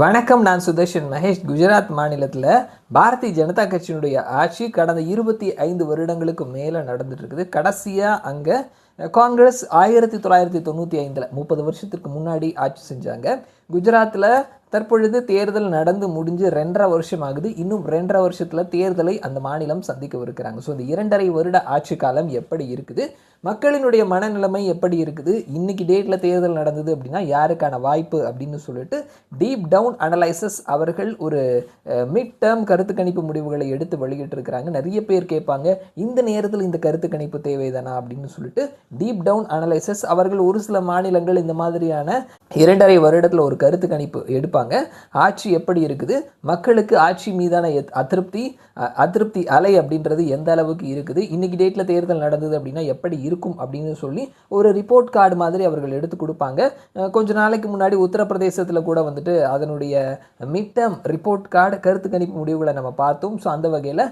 வணக்கம் நான் சுதர்ஷன் மகேஷ். குஜராத் மாநிலத்தில் பாரதிய ஜனதா கட்சியினுடைய ஆட்சி கடந்த இருபத்தி ஐந்து வருடங்களுக்கு மேலே நடந்துட்டு இருக்குது கடைசியாக அங்கே காங்கிரஸ் ஆயிரத்தி தொள்ளாயிரத்தி தொண்ணூற்றி ஐந்தில் முப்பது வருஷத்துக்கு முன்னாடி ஆட்சி செஞ்சாங்க. குஜராத்தில் தற்பொழுது தேர்தல் நடந்து முடிஞ்சு ரெண்டரை வருஷம் ஆகுது இன்னும் ரெண்டரை வருஷத்தில் தேர்தலை அந்த மாநிலம் சந்திக்கவிருக்கிறாங்க. ஸோ இந்த இரண்டரை வருட ஆட்சி காலம் எப்படி இருக்குது? மக்களினுடைய மனநிலைமை எப்படி இருக்குது? இன்னைக்கு டேட்டில் தேர்தல் நடந்தது அப்படின்னா யாருக்கான வாய்ப்பு அப்படின்னு சொல்லிட்டு டீப் டவுன் அனலைசஸ் அவர்கள் ஒரு மிட் டேர்ம் கருத்து கணிப்பு முடிவுகளை எடுத்து வெளியிட்டிருக்கிறாங்க. நிறைய பேர் கேட்பாங்க இந்த நேரத்தில் இந்த கருத்து கணிப்பு தேவைதானா அப்படின்னு சொல்லிட்டு டீப் டவுன் அனலைசஸ் அவர்கள் ஒரு சில மாநிலங்கள் இந்த மாதிரியான இரண்டரை வருடத்தில் ஒரு கருத்து கணிப்பு எடுப்பாங்க. சொல்லுவாங்க. ஆட்சி எப்படி இருக்குது? மக்களுக்கு ஆட்சி மீதான அதிருப்தி அதிருப்தி அலை அப்படின்றது எந்த அளவுக்கு இருக்குது? இன்னைக்கு டேட்டில் தேர்தல் நடந்தது அப்படின்னா எப்படி இருக்கும் அப்படின்னு சொல்லி ஒரு ரிப்போர்ட் கார்டு மாதிரி அவர்கள் எடுத்து கொடுப்பாங்க. கொஞ்ச நாளைக்கு முன்னாடி உத்தரப்பிரதேசத்தில் கூட வந்துட்டு அதனுடைய மிட் டேர்ம் ரிப்போர்ட் கார்டு கருத்து கணிப்பு முடிவுகளை நம்ம பார்த்தோம். ஸோ அந்த வகையில்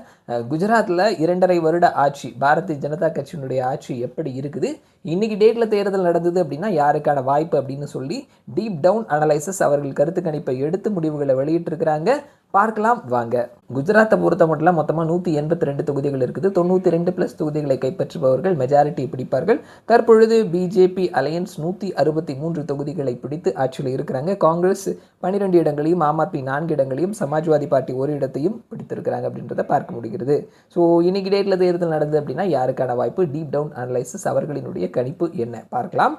குஜராத்தில் இரண்டரை வருட ஆட்சி பாரதிய ஜனதா கட்சியினுடைய ஆட்சி எப்படி இருக்குது? இன்னைக்கு டேட்டில் தேர்தல் நடந்தது அப்படின்னா யாருக்கான வாய்ப்பு அப்படின்னு சொல்லி டீப் டவுன் அனலைசஸ் அவர்கள் கருத்து கணிப்பு எடுத்து முடிவுகளை வெளியிட்டிருக்கிறாங்க. பார்க்கலாம் வாங்க. குஜராத்தை பொறுத்த மட்டும் மொத்தமாக நூற்றி எண்பத்தி ரெண்டு தொகுதிகள் இருக்குது. தொண்ணூற்றி ரெண்டு ப்ளஸ் தொகுதிகளை கைப்பற்றுபவர்கள் மெஜாரிட்டி பிடிப்பார்கள். தற்பொழுது பிஜேபி அலையன்ஸ் நூற்றி அறுபத்தி மூன்று தொகுதிகளை பிடித்து ஆட்சியில் இருக்கிறாங்க. காங்கிரஸ் பன்னிரெண்டு இடங்களையும் ஆம் ஆத்மி நான்கு இடங்களையும் சமாஜ்வாதி பார்ட்டி ஒரு இடத்தையும் பிடித்திருக்கிறாங்க அப்படின்றத பார்க்க முடிகிறது. ஸோ இன்னைக்கு டேட்டில் தேர்தல் நடந்தது அப்படின்னா யாருக்கான வாய்ப்பு? டீப் டவுன் அனலைசிஸ் அவர்களினுடைய கணிப்பு என்ன? பார்க்கலாம்.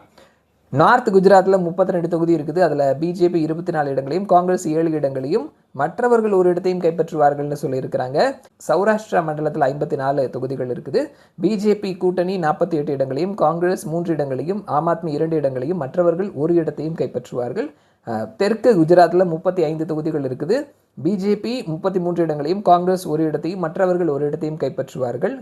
நார்த் குஜராத்தில் முப்பத்தி ரெண்டு தொகுதி இருக்குது. அதில் பிஜேபி இருபத்தி நாலு இடங்களையும் காங்கிரஸ் ஏழு இடங்களையும் மற்றவர்கள் ஒரு இடத்தையும் கைப்பற்றுவார்கள்னு சொல்லியிருக்கிறாங்க. சௌராஷ்டிரா மண்டலத்தில் ஐம்பத்தி நாலு தொகுதிகள் இருக்குது. பிஜேபி கூட்டணி நாற்பத்தி எட்டு இடங்களையும் காங்கிரஸ் மூன்று இடங்களையும் ஆம் ஆத்மி இரண்டு இடங்களையும் மற்றவர்கள் ஒரு இடத்தையும் கைப்பற்றுவார்கள். தெற்கு குஜராத்தில் முப்பத்தி ஐந்து தொகுதிகள் இருக்குது. பிஜேபி முப்பத்தி மூன்று இடங்களையும் காங்கிரஸ் ஒரு இடத்தையும் மற்றவர்கள் ஒரு இடத்தையும் கைப்பற்றுவார்கள்.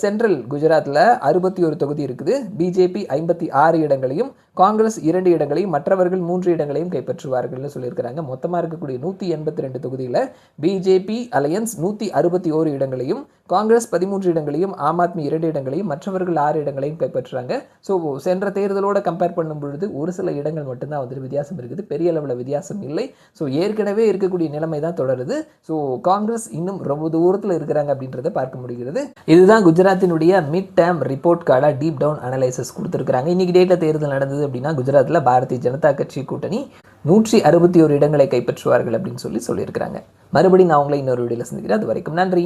சென்ட்ரல் குஜராத்தில் அறுபத்தி ஒரு தொகுதி இருக்குது. பிஜேபி ஐம்பத்தி ஆறு இடங்களையும் காங்கிரஸ் இரண்டு இடங்களையும் மற்றவர்கள் மூன்று இடங்களையும் கைப்பற்றுவார்கள்னு சொல்லியிருக்கிறாங்க. மொத்தமாக இருக்கக்கூடிய நூற்றி எண்பத்தி ரெண்டு தொகுதியில் பிஜேபி அலையன்ஸ் நூற்றி அறுபத்தி ஓரு இடங்களையும் காங்கிரஸ் பதிமூன்று இடங்களையும் ஆம் ஆத்மி இரண்டு இடங்களையும் மற்றவர்கள் ஆறு இடங்களையும் கைப்பற்றுறாங்க. ஸோ சென்ற தேர்தலோடு கம்பேர் பண்ணும் பொழுது ஒரு சில இடங்கள் மட்டும்தான் வந்துட்டு வித்தியாசம் இருக்குது. பெரிய அளவில் வித்தியாசம் இல்லை. ஸோ ஏற்கனவே இருக்கக்கூடிய நிலைமை தான் தொடருது. ஸோ காங்கிரஸ் இன்னும் ரொம்ப தூரத்தில் இருக்கிறாங்க அப்படின்றத பார்க்க முடிகிறது. இதுதான் குஜராத்தினுடைய மிட் டேம் ரிப்போர்ட் கார்டாக டீப் டவுன் அனலைசஸ் கொடுத்துருக்காங்க இன்றைக்கி டேட்டில் தேர்தல் நடந்தது நடந்தது அப்படின்னா குஜராத்தில் பாரதிய ஜனதா கட்சி கூட்டணி நூற்றி அறுபத்தி ஒரு இடங்களை கைப்பற்றுவார்கள் அப்படின்னு சொல்லி சொல்லியிருக்கிறாங்க. மறுபடியும் நான் உங்களை இன்னொரு வீடியோவில் சந்திக்கிறேன். அது வரைக்கும் நன்றி.